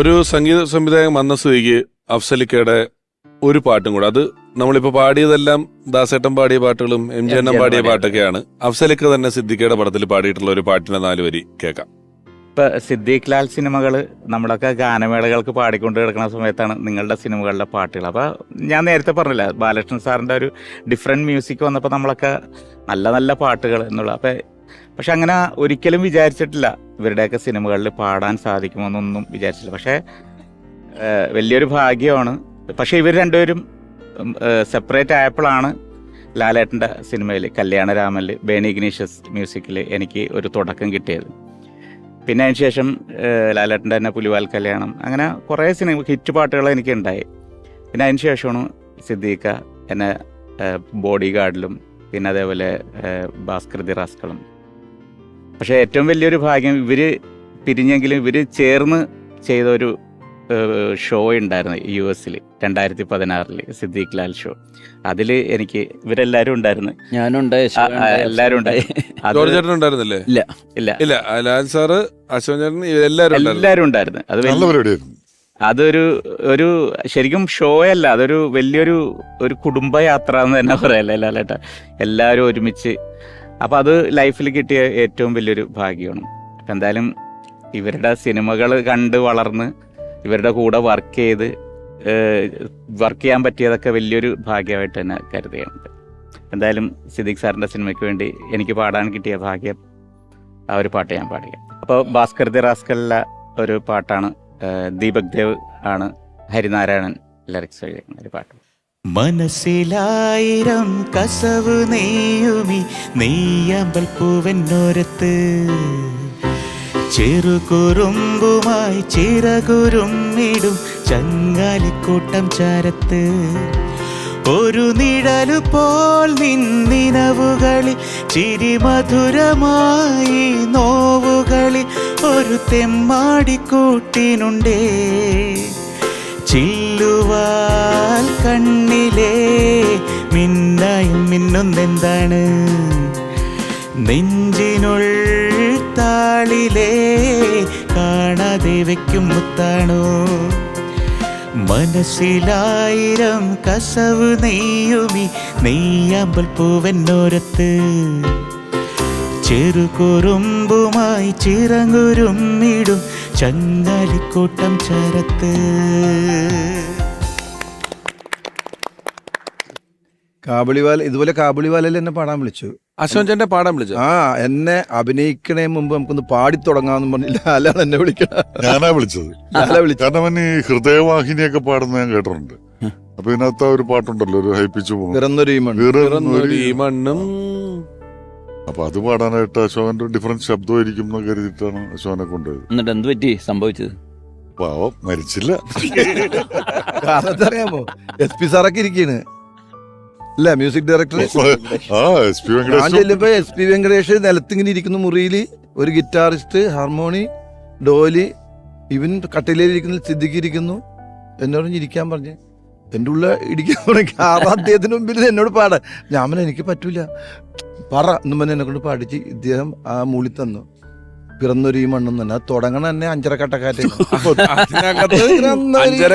ഒരു സംഗീത സംവിധായകൻ വന്ന സ്ഥിതിക്ക് അഫ്സലിക്കയുടെ ഒരു പാട്ടും കൂടെ. അത് നമ്മളിപ്പോ പാടിയതെല്ലാം ദാസേട്ടൻ പാടിയ പാട്ടുകളും എം ജി എണ്ണം പാടിയ പാട്ടൊക്കെയാണ്. അഫ്സലിക്ക തന്നെ സിദ്ദിഖയുടെ പടത്തിൽ പാടിയിട്ടുള്ള ഒരു പാട്ടിന്റെ നാല് വരി കേൾക്കാം. ഇപ്പൊ സിദ്ദീഖ് ലാൽ സിനിമകൾ നമ്മളൊക്കെ ഗാനമേളകൾക്ക് പാടിക്കൊണ്ട് കിടക്കുന്ന സമയത്താണ് നിങ്ങളുടെ സിനിമകളിലെ പാട്ടുകൾ. അപ്പൊ ഞാൻ നേരത്തെ പറഞ്ഞില്ല ബാലകൃഷ്ണൻ സാറിന്റെ ഒരു ഡിഫറെന്റ് മ്യൂസിക് വന്നപ്പോൾ നമ്മളൊക്കെ നല്ല നല്ല പാട്ടുകൾ എന്നുള്ള. അപ്പൊ പക്ഷെ അങ്ങനെ ഒരിക്കലും വിചാരിച്ചിട്ടില്ല ഇവരുടെയൊക്കെ സിനിമകളിൽ പാടാൻ സാധിക്കുമെന്നൊന്നും വിചാരിച്ചില്ല. പക്ഷേ വലിയൊരു ഭാഗ്യമാണ്. പക്ഷേ ഇവർ രണ്ടുപേരും സെപ്പറേറ്റ് ആയപ്പോഴാണ് ലാലേട്ടന്റെ സിനിമയിൽ കല്യാണരാമനിൽ ബേണി ഇഗ്നീഷ്യസ് മ്യൂസിക്കിൽ എനിക്ക് ഒരു തുടക്കം കിട്ടിയത്. പിന്നെ അതിന് ശേഷം ലാലേട്ടന്റെ തന്നെ പുലിവാൽ കല്യാണം അങ്ങനെ കുറേ സിനിമ ഹിറ്റ് പാട്ടുകൾ എനിക്ക് ഉണ്ടായി പിന്നെ അതിന് ശേഷമാണ് സിദ്ദീഖ എന്നെ ബോഡി ഗാർഡിലും പിന്നെ അതേപോലെ ഭാസ്കൃതി റാസ്കളും പക്ഷേ ഏറ്റവും വലിയൊരു ഭാഗ്യം ഇവർ പിരിഞ്ഞെങ്കിലും ഇവർ ചേർന്ന് ചെയ്ത ഒരു ഷോ ഉണ്ടായിരുന്നു യു എസിൽ രണ്ടായിരത്തി പതിനാറിൽ സിദ്ദീഖ് ലാൽ ഷോ അതിൽ എനിക്ക് ഇവരെല്ലാരും ഉണ്ടായിരുന്നു. ഞാനുണ്ട് എല്ലാരും ഉണ്ടായി ഉണ്ടായിരുന്നില്ലേ? ഇല്ല. ഇല്ല. ഇല്ല ലാൽ സാറ് അശോക് ചേട്ടൻ എല്ലാവരും ഉണ്ടായിരുന്നു. എല്ലാവരും ഉണ്ടായിരുന്നു. അത് അതൊരു ഒരു ശരിക്കും ഷോ അല്ല അതൊരു വലിയൊരു ഒരു കുടുംബയാത്ര എന്ന് തന്നെ പറയല്ലേ ലാലേട്ട. എല്ലാവരും ഒരുമിച്ച് അപ്പം അത് ലൈഫിൽ കിട്ടിയ ഏറ്റവും വലിയൊരു ഭാഗ്യമാണ്. അപ്പം എന്തായാലും ഇവരുടെ സിനിമകൾ കണ്ട് വളർന്ന് ഇവരുടെ കൂടെ വർക്ക് ചെയ്ത് വർക്ക് ചെയ്യാൻ പറ്റിയതൊക്കെ വലിയൊരു ഭാഗ്യമായിട്ട് തന്നെ കരുതുകയാണ് എന്തായാലും സിദ്ദിഖ് സാറിന്റെ സിനിമയ്ക്ക് വേണ്ടി എനിക്ക് പാടാൻ കിട്ടിയ ഭാഗ്യം ആ ഒരു പാട്ട് ഞാൻ പാടുക അപ്പോൾ ഭാസ്കർ ദി റാസ്കലിലെ ഒരു പാട്ടാണ് ദീപക് ദേവ് ആണ് ഹരിനാരായണൻ ലിറിക്സ് എഴുതിയ ഒരു പാട്ട്. മനസ്സിലായിരം കസവ് നെയ്യുമി നെയ്യമ്പൽ പൂവന്നോരത്ത് ചെറുകുറുമ്പുമായി ചിറകുരുമ്മിടും ചങ്ങാലിക്കൂട്ടം ചാരത്ത്. ഒരു നിഴലു പോൽ നിന്നിനവുകളിൽ ചിരിമധുരമായി നോവുകളിൽ ഒരു തെമ്മാടിക്കൂട്ടിനുണ്ടേ. ചില്ലുവാൽ കണ്ണിലേ മിന്നായി മിന്നുന്നെന്താണ്? നെഞ്ചിനുള്ളിൽ താളിലേ കാണാതെ വയ്ക്കും മുത്താണോ? മനസ്സിലായിരം കസവ് നെയ്യുമി നെയ്യാമ്പൽ പൂവെന്നോരത്ത് ചെറുകുറുമ്പുമായി ചിറങ്ങുരുമ്മിടും ചങ്ങാലിക്കൂട്ടം ചരത്ത്. കാബളിവാല ഇതുപോലെ കാബുളിവാലയിൽ എന്നെ പാടാൻ വിളിച്ചു. അശോചന്റെ പാടാൻ വിളിച്ചു? ആ എന്നെ അഭിനയിക്കണേ മുമ്പ് നമുക്കൊന്ന് പാടി തുടങ്ങാന്ന് പറഞ്ഞില്ല. ലാലാണ് എന്നെ വിളിക്കണ ഞാനാ വിളിച്ചത്. ലാല വിളിച്ചു കാരണം അവൻ ഈ ഹൃദയവാഹിനിയൊക്കെ പാടുന്ന ഞാൻ കേട്ടിട്ടുണ്ട്. അപ്പൊ ഇതിനകത്ത് ആ ഒരു പാട്ടുണ്ടല്ലോ ഒരു ഹൈപ്പിച്ചു പിറന്നൊരു ഈ മണ്ണ് പിറന്നൊരു ഈ മണ്ണും അപ്പൊ അത് പാടാനായിട്ട് അശോകന്റെ ഡിഫറന്റ് ശബ്ദമായിരിക്കും എന്ന് കരുതിയിട്ടാണ് അശോകനെ കൊണ്ടുപോയത്. എന്നിട്ട് എന്ത് പറ്റി? സംഭവിച്ചത്? പാവം മരിച്ചില്ല. കാലത്തറിയാമോ അറിയാമോ എസ് പി സാറൊക്കെ ഇരിക്കാണ് അല്ല മ്യൂസിക് ഡയറക്ടർ ഞാൻ ചെല്ലുമ്പോ എസ് പി വെങ്കടേഷ് നിലത്തിങ്ങനെ ഇരിക്കുന്ന മുറിയിൽ ഒരു ഗിറ്റാറിസ്റ്റ് ഹാർമോണി ഡോലി ഇവൻ കട്ടിലേലിരിക്കുന്ന സിദ്ദിഖ് ഇരിക്കുന്നു. എന്നോട് ഇരിക്കാൻ പറഞ്ഞു. എന്റെ ഉള്ള ഇടിക്കാൻ തുടങ്ങി കാരണം അദ്ദേഹത്തിന് മുമ്പിൽ എന്നോട് പാടാൻ. ഞാൻ പറഞ്ഞു, എനിക്ക് പറ്റൂല. പറ. എന്നും പറഞ്ഞ് എന്നെ കൊണ്ട് പാടിച്ച് ഇദ്ദേഹം ആ മൂളി തന്നു. പിറന്നൊരു ഈ മണ്ണും തന്നെ അത് തുടങ്ങണ തന്നെ അഞ്ചര കട്ടക്കാറ്റ് അതിനകത്ത് അഞ്ചര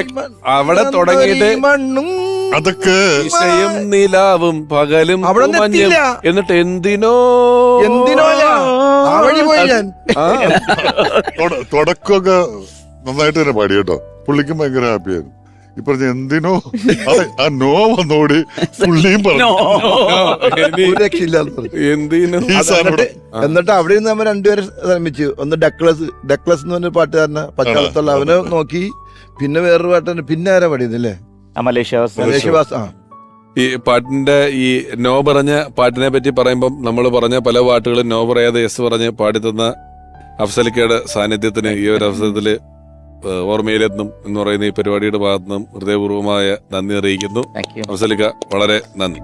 അവിടെ തുടങ്ങിയിട്ട് മണ്ണും അതൊക്കെ ഇശയും നിലാവും പകലും അവിടെ ഒന്നും മഞ്ഞും. എത്തിയില്ല. എന്നിട്ട് എന്തിനോ? എന്തിനോ അല്ല. ആ വഴി പോയി ഞാൻ. ആ, തൊട- തുടക്കമൊക്കെ നന്നായിട്ട് തന്നെ പാടി കേട്ടോ. പുള്ളിക്കും ഭയങ്കര ഹാപ്പിയായിരുന്നു ഈ പറഞ്ഞ എന്തിനോ? അതെ, ആ നോ വന്നോടി പുള്ളിയും പറഞ്ഞു. ഒരു രക്ഷയില്ലാന്ന് പറഞ്ഞു. എന്തിനോ? ഈ സാധനം ഇവിടെ എന്നിട്ട് അവിടെ നിന്ന് നമ്മൾ രണ്ടുപേരെ ശ്രമിച്ചു. ഒന്ന് ഡക്ലസ് ഡക്ലസ് എന്ന് പറഞ്ഞ പാട്ടുകാരനെ പച്ചാളത്തുള്ള അവനെ നോക്കി. പിന്നെ വേറൊരു പാട്ടുകാരൻ പിന്നെ ആരാ പാടിയതല്ലേ മലേഷ്യ ഈ പാട്ടിന്റെ ഈ നോ പറഞ്ഞ പാട്ടിനെ പറ്റി പറയുമ്പം നമ്മൾ പറഞ്ഞ പല പാട്ടുകളും നോ പറയാതെ യെസ് പറഞ്ഞ് പാടിത്തന്ന അഫ്സലിക്കയുടെ സാന്നിധ്യത്തിന് ഈ ഒരു അവസരത്തിൽ ഓർമ്മയിലെത്തും എന്ന് പറയുന്ന ഈ പരിപാടിയുടെ ഭാഗത്തുനിന്നും ഹൃദയപൂർവമായ നന്ദി അറിയിക്കുന്നു. അഫ്സലിക്ക വളരെ നന്ദി.